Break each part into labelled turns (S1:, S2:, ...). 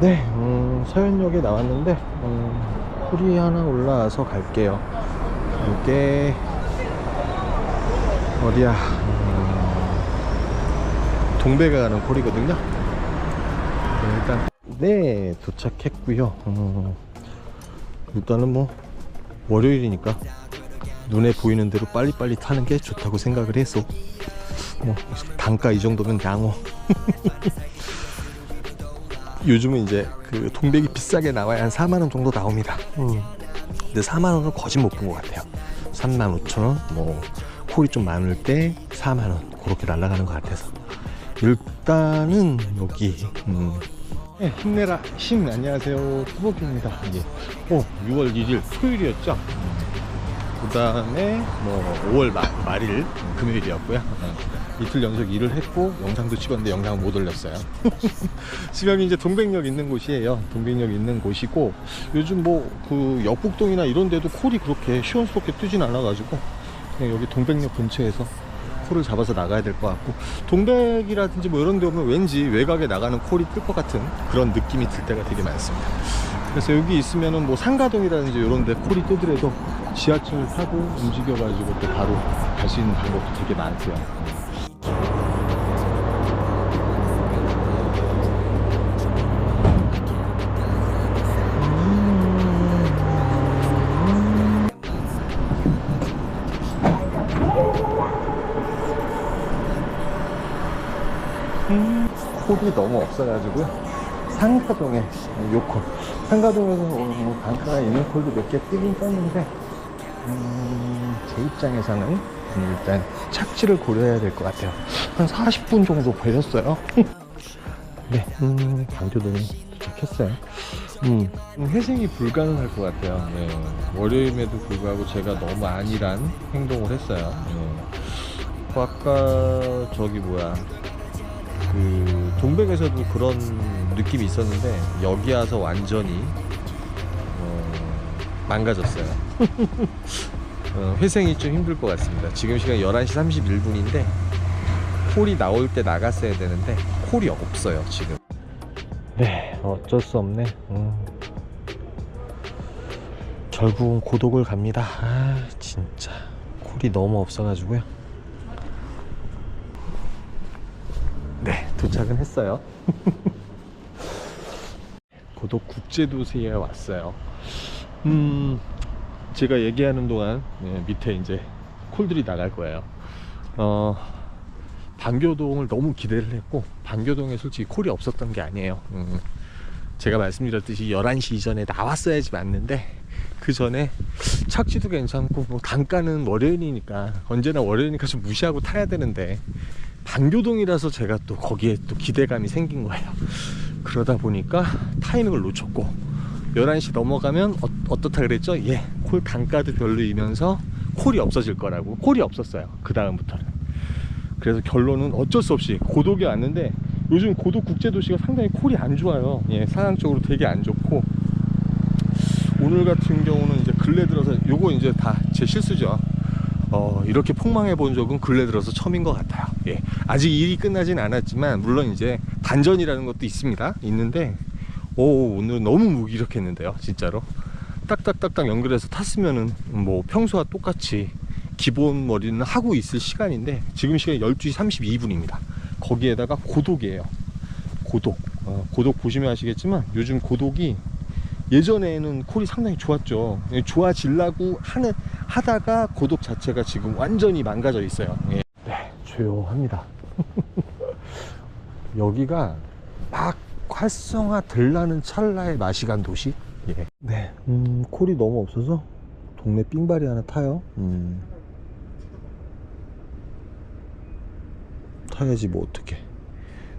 S1: 네, 음, 서현역에 나왔는데 음, 하나 올라와서 갈게요. 이게 어디야? 음, 동백에 가는 콜이거든요. 네, 일단 네 도착했고요. 음, 일단은 뭐 월요일이니까 눈에 보이는 대로 빨리빨리 타는 게 좋다고 생각을 했어. 뭐 단가 이 정도면 양호. 요즘은 이제 그 동백이 비싸게 나와야 한 4만 원 정도 나옵니다. 음. 근데 4만 원은 거짓 못본 것 같아요. 3만 5천 원, 뭐 콜이 좀 많을 때 4만 원 그렇게 날아가는 것 같아서 일단은 여기 음. 네, 힘내라 힘 안녕하세요 투복입니다. 예. 오 6월 1일 토요일이었죠. 그 다음에 뭐 5월 말, 말일 금요일이었고요. 어, 이틀 연속 일을 했고 영상도 찍었는데 영상을 못 올렸어요. 지금 이제 동백역 있는 곳이에요. 동백역 있는 곳이고 요즘 뭐 그 역북동이나 이런 데도 콜이 그렇게 시원스럽게 뜨진 않아가지고 그냥 여기 동백역 근처에서 콜을 잡아서 나가야 될 것 같고 동백이라든지 뭐 이런 데 오면 왠지 외곽에 나가는 콜이 뜰 것 같은 그런 느낌이 들 때가 되게 많습니다. 그래서 여기 있으면은 뭐 상가동이라든지 이런 데 콜이 뜨더라도 지하철 타고 움직여가지고 또 바로 갈 수 있는 방법도 되게 많고요. 콜이 너무 없어가지고요. 상가동에 요콜 상가동에서 뭐 단가가 있는 콜도 몇 개 뜨긴 떴는데 음, 제 입장에서는 일단 착지를 고려해야 될 것 같아요 한 40분 정도 걸렸어요 네 음, 강조동에 도착했어요 음, 회생이 불가능할 것 같아요 네. 월요일에도 불구하고 제가 너무 안일한 행동을 했어요 네. 어, 아까 저기 뭐야 그 동백에서도 그런 느낌이 있었는데 여기 와서 완전히 어, 망가졌어요. 어, 회생이 좀 힘들 것 같습니다. 지금 시간 11시 31분인데 콜이 나올 때 나갔어야 되는데 콜이 없어요 지금. 네 어쩔 수 없네. 음. 결국은 고독을 갑니다. 아 진짜 콜이 너무 없어가지고요. 네, 도착은 했어요. 고독 국제도시에 왔어요. 음, 제가 얘기하는 동안 네, 밑에 이제 콜들이 나갈 거예요. 어, 반교동을 너무 기대를 했고, 반교동에 솔직히 콜이 없었던 게 아니에요. 음, 제가 말씀드렸듯이 11시 이전에 나왔어야지 맞는데, 그 전에 착지도 괜찮고, 뭐 단가는 월요일이니까, 언제나 월요일이니까 좀 무시하고 타야 되는데, 반교동이라서 제가 또 거기에 또 기대감이 생긴 거예요. 그러다 보니까 타이밍을 놓쳤고 11시 넘어가면 어, 떻다 그랬죠? 예, 콜 단가도 별로이면서 콜이 없어질 거라고 콜이 없었어요. 그 다음부터는. 그래서 결론은 어쩔 수 없이 고독이 왔는데 요즘 고독 국제도시가 상당히 콜이 안 좋아요. 예, 상황적으로 되게 안 좋고 오늘 같은 경우는 이제 근래 들어서 요거 이제 다 제 실수죠. 어, 이렇게 폭망해 본 적은 근래 들어서 처음인 것 같아요. 예. 아직 일이 끝나진 않았지만, 물론 이제 반전이라는 것도 있습니다. 있는데, 오, 오늘 너무 무기력했는데요. 진짜로. 딱딱딱딱 연결해서 탔으면은, 뭐, 평소와 똑같이 기본 머리는 하고 있을 시간인데, 지금 시간이 12시 32분입니다. 거기에다가 고독이에요. 고독. 어, 고독 보시면 아시겠지만, 요즘 고독이 예전에는 콜이 상당히 좋았죠. 예, 좋아지려고 하는 하다가 고독 자체가 지금 완전히 망가져 있어요. 예. 네, 조용합니다. 여기가 막 활성화 될라는 찰나의 맛이 간 도시. 예. 네, 음, 콜이 너무 없어서 동네 삥발이 하나 타요. 음. 타야지 뭐 어떻게?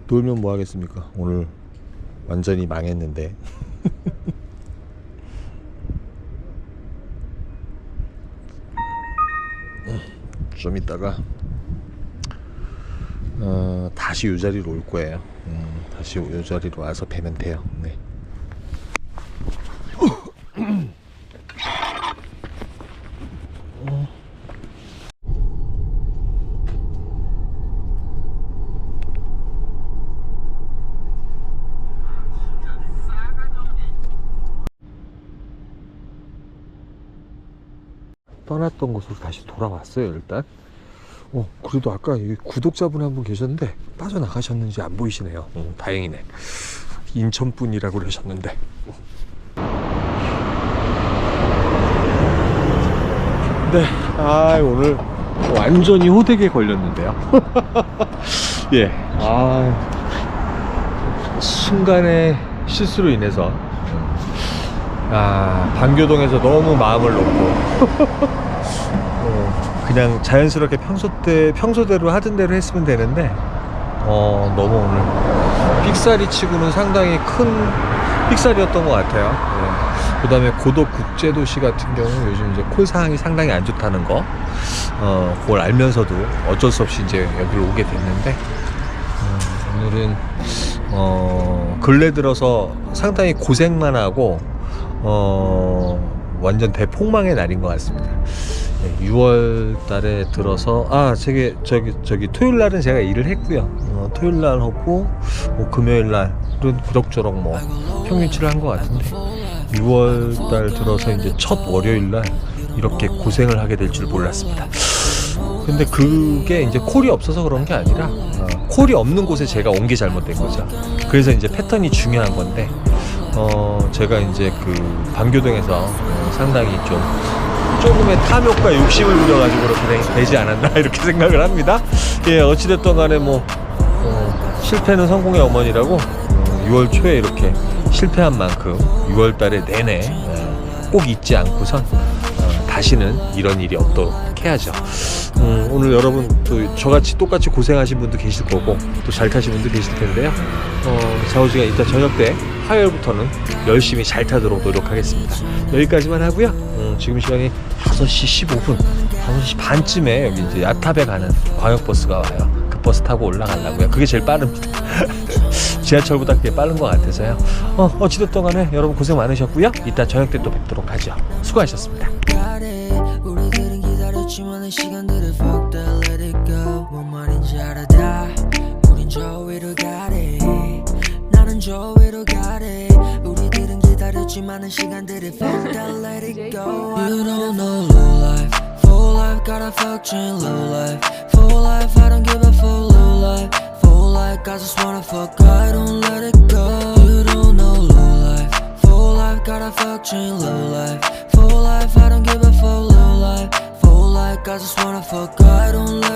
S1: 놀면 뭐 하겠습니까? 오늘 완전히 망했는데. 좀 이따가 어, 다시 이 자리로 올 거예요. 음, 다시 이 자리로 와서 배면 돼요. 네. 떠났던 곳으로 다시 돌아왔어요 일단. 어 그래도 아까 구독자분 한 분 계셨는데 빠져나가셨는지 안 보이시네요. 어, 다행이네. 인천 분이라고 그러셨는데. 네, 아 오늘 완전히 호되게 걸렸는데요. 예, 아 순간의 실수로 인해서 아 반교동에서 너무 마음을 놓고 어, 그냥 자연스럽게 평소 때 평소대로 하던 대로 했으면 되는데 어 너무 오늘 삑사리 치고는 상당히 큰 삑사리였던 것 같아요. 예. 그다음에 고덕 국제도시 같은 경우 요즘 이제 콜 상황이 상당히 안 좋다는 거, 어 그걸 알면서도 어쩔 수 없이 이제 여기로 오게 됐는데 음, 오늘은 어 근래 들어서 상당히 고생만 하고 어 완전 대폭망의 날인 것 같습니다. 6월 달에 들어서 아 저기 저기 저기 토요일 날은 제가 일을 했고요. 어, 토요일 날 하고 뭐 금요일 날은 그럭저럭 뭐 평균치를 한 것 같은데 6월 달 들어서 이제 첫 월요일 날 이렇게 고생을 하게 될 줄 몰랐습니다. 근데 그게 이제 콜이 없어서 그런 게 아니라 어, 콜이 없는 곳에 제가 온 게 잘못된 거죠. 그래서 이제 패턴이 중요한 건데 어 제가 이제 그 반교동에서 어, 상당히 좀 조금의 탐욕과 욕심을 부려가지고 그렇게 되- 되지 않았나 이렇게 생각을 합니다. 예 어찌됐든 간에 뭐 어, 실패는 성공의 어머니라고 어, 6월 초에 이렇게 실패한 만큼 6월 달에 내내 어, 꼭 잊지 않고선 어, 다시는 이런 일이 없도록 해야죠. 음, 오늘 여러분 또 저같이 똑같이 고생하신 분도 계실 거고 또 잘 타신 분도 계실 텐데요. 어, 좌우지가 이따 저녁 때 화요일부터는 열심히 잘 타도록 노력하겠습니다. 여기까지만 하고요. 음, 지금 시간이 5시 15분, 5시 반쯤에 여기 이제 야탑에 가는 광역버스가 와요. 그 버스 타고 올라가려고요. 그게 제일 빠릅니다. 지하철보다 그게 빠른 것 같아서요. 어, 어찌됐든 간에 여러분 고생 많으셨고요. 이따 저녁 때 또 뵙도록 하죠. 수고하셨습니다.
S2: 이 시간들을 fuck that let it go 뭔 말인지 알아 다 우린 저 위로 가래 나는 저 위로 가래 우리들은 기다렸지만 이 시간들을 fuck that let it go You don't know low life full life gotta fuck dream low life full life I don't give a fuck low life full life I just wanna fuck I don't let it go You don't know low life full life gotta fuck dream low fuck, I don't like